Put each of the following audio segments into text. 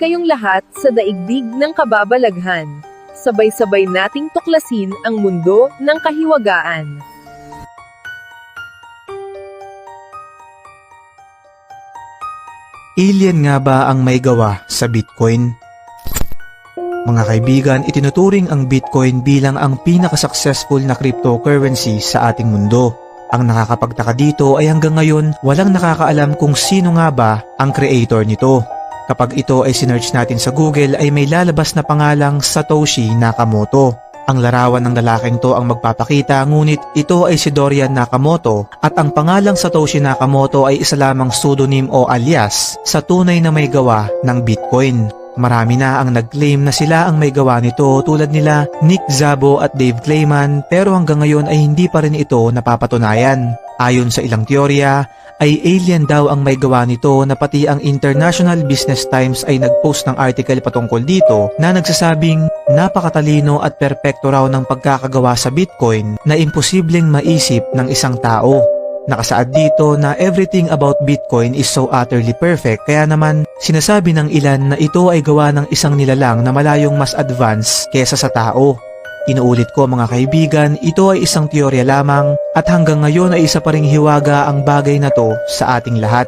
kayong lahat sa daigdig ng kababalaghan. Sabay-sabay nating tuklasin ang mundo ng kahiwagaan. Alien nga ba ang may gawa sa Bitcoin? Mga kaibigan, itinuturing ang Bitcoin bilang ang pinaka-successful na cryptocurrency sa ating mundo. Ang nakakapagtaka dito ay hanggang ngayon walang nakakaalam kung sino nga ba ang creator nito. Kapag ito ay sinearch natin sa Google ay may lalabas na pangalang Satoshi Nakamoto. Ang larawan ng lalaking to ang magpapakita ngunit ito ay si Dorian Nakamoto at ang pangalang Satoshi Nakamoto ay isa lamang pseudonym o alias sa tunay na may gawa ng Bitcoin. Marami na ang nag-claim na sila ang may gawa nito tulad nila Nick Szabo at Dave Clayman pero hanggang ngayon ay hindi pa rin ito napapatunayan. Ayon sa ilang teorya, ay alien daw ang may gawa nito na pati ang International Business Times ay nag-post ng article patungkol dito na nagsasabing napakatalino at perpekto raw ng pagkakagawa sa Bitcoin na imposibleng maisip ng isang tao. Nakasaad dito na everything about Bitcoin is so utterly perfect kaya naman sinasabi ng ilan na ito ay gawa ng isang nilalang na malayong mas advanced kesa sa tao. Inuulit ko mga kaibigan, ito ay isang teorya lamang at hanggang ngayon ay isa pa ring hiwaga ang bagay na to sa ating lahat.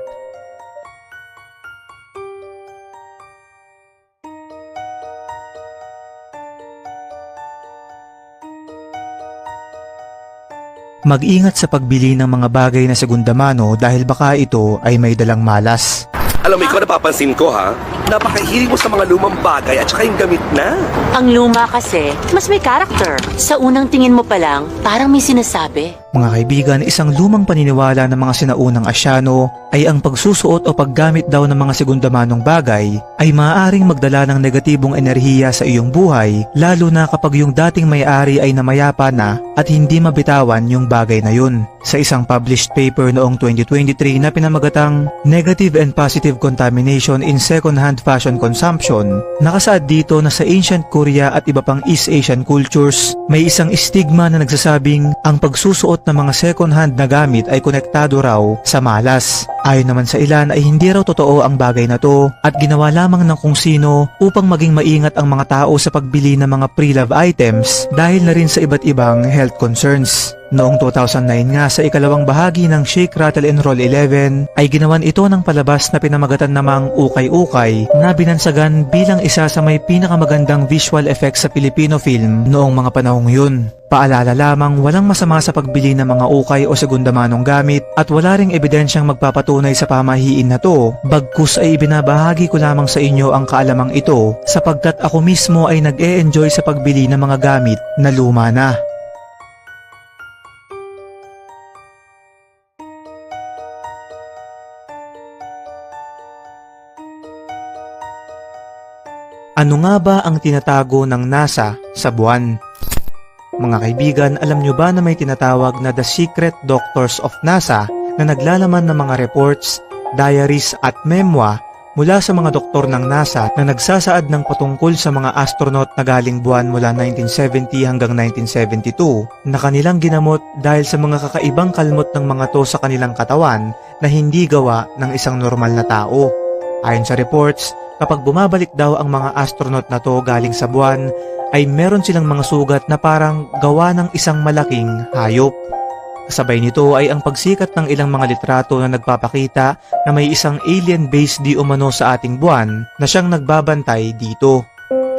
Mag-ingat sa pagbili ng mga bagay na segunda mano dahil baka ito ay may dalang malas. Alam mo, ikaw napapansin ko ha, napakahilig mo sa mga lumang bagay at saka yung gamit na. Ang luma kasi, mas may character. Sa unang tingin mo pa lang, parang may sinasabi. Mga kaibigan, isang lumang paniniwala ng mga sinaunang Asyano ay ang pagsusuot o paggamit daw ng mga segundamanong bagay ay maaaring magdala ng negatibong enerhiya sa iyong buhay lalo na kapag yung dating may-ari ay namayapa na at hindi mabitawan yung bagay na yun. Sa isang published paper noong 2023 na pinamagatang Negative and Positive Contamination in Second-Hand Fashion Consumption, nakasaad dito na sa ancient Korea at iba pang East Asian cultures, may isang stigma na nagsasabing ang pagsusuot ng mga second-hand na gamit ay konektado raw sa malas. Ayon naman sa ilan ay hindi raw totoo ang bagay na to at ginawa lamang ng kung sino upang maging maingat ang mga tao sa pagbili ng mga pre-love items dahil na rin sa iba't ibang health concerns. Noong 2009 nga sa ikalawang bahagi ng Shake, Rattle and Roll 11 ay ginawan ito ng palabas na pinamagatan namang Ukay-Ukay na binansagan bilang isa sa may pinakamagandang visual effects sa Filipino film noong mga panahong yun. Paalala lamang walang masama sa pagbili ng mga ukay o segundamanong gamit at wala ring ebidensyang magpapatunay sa pamahiin na to, bagkus ay ibinabahagi ko lamang sa inyo ang kaalamang ito sapagkat ako mismo ay nag-e-enjoy sa pagbili ng mga gamit na luma na. Ano nga ba ang tinatago ng NASA sa buwan? Mga kaibigan, alam nyo ba na may tinatawag na The Secret Doctors of NASA na naglalaman ng mga reports, diaries at memwa mula sa mga doktor ng NASA na nagsasaad ng patungkol sa mga astronaut na galing buwan mula 1970 hanggang 1972 na kanilang ginamot dahil sa mga kakaibang kalmot ng mga to sa kanilang katawan na hindi gawa ng isang normal na tao. Ayon sa reports, kapag bumabalik daw ang mga astronaut na to galing sa buwan, ay meron silang mga sugat na parang gawa ng isang malaking hayop. Kasabay nito ay ang pagsikat ng ilang mga litrato na nagpapakita na may isang alien base di umano sa ating buwan na siyang nagbabantay dito.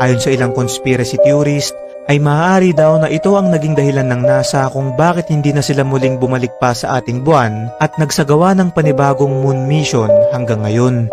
Ayon sa ilang conspiracy theorist, ay maaari daw na ito ang naging dahilan ng NASA kung bakit hindi na sila muling bumalik pa sa ating buwan at nagsagawa ng panibagong moon mission hanggang ngayon.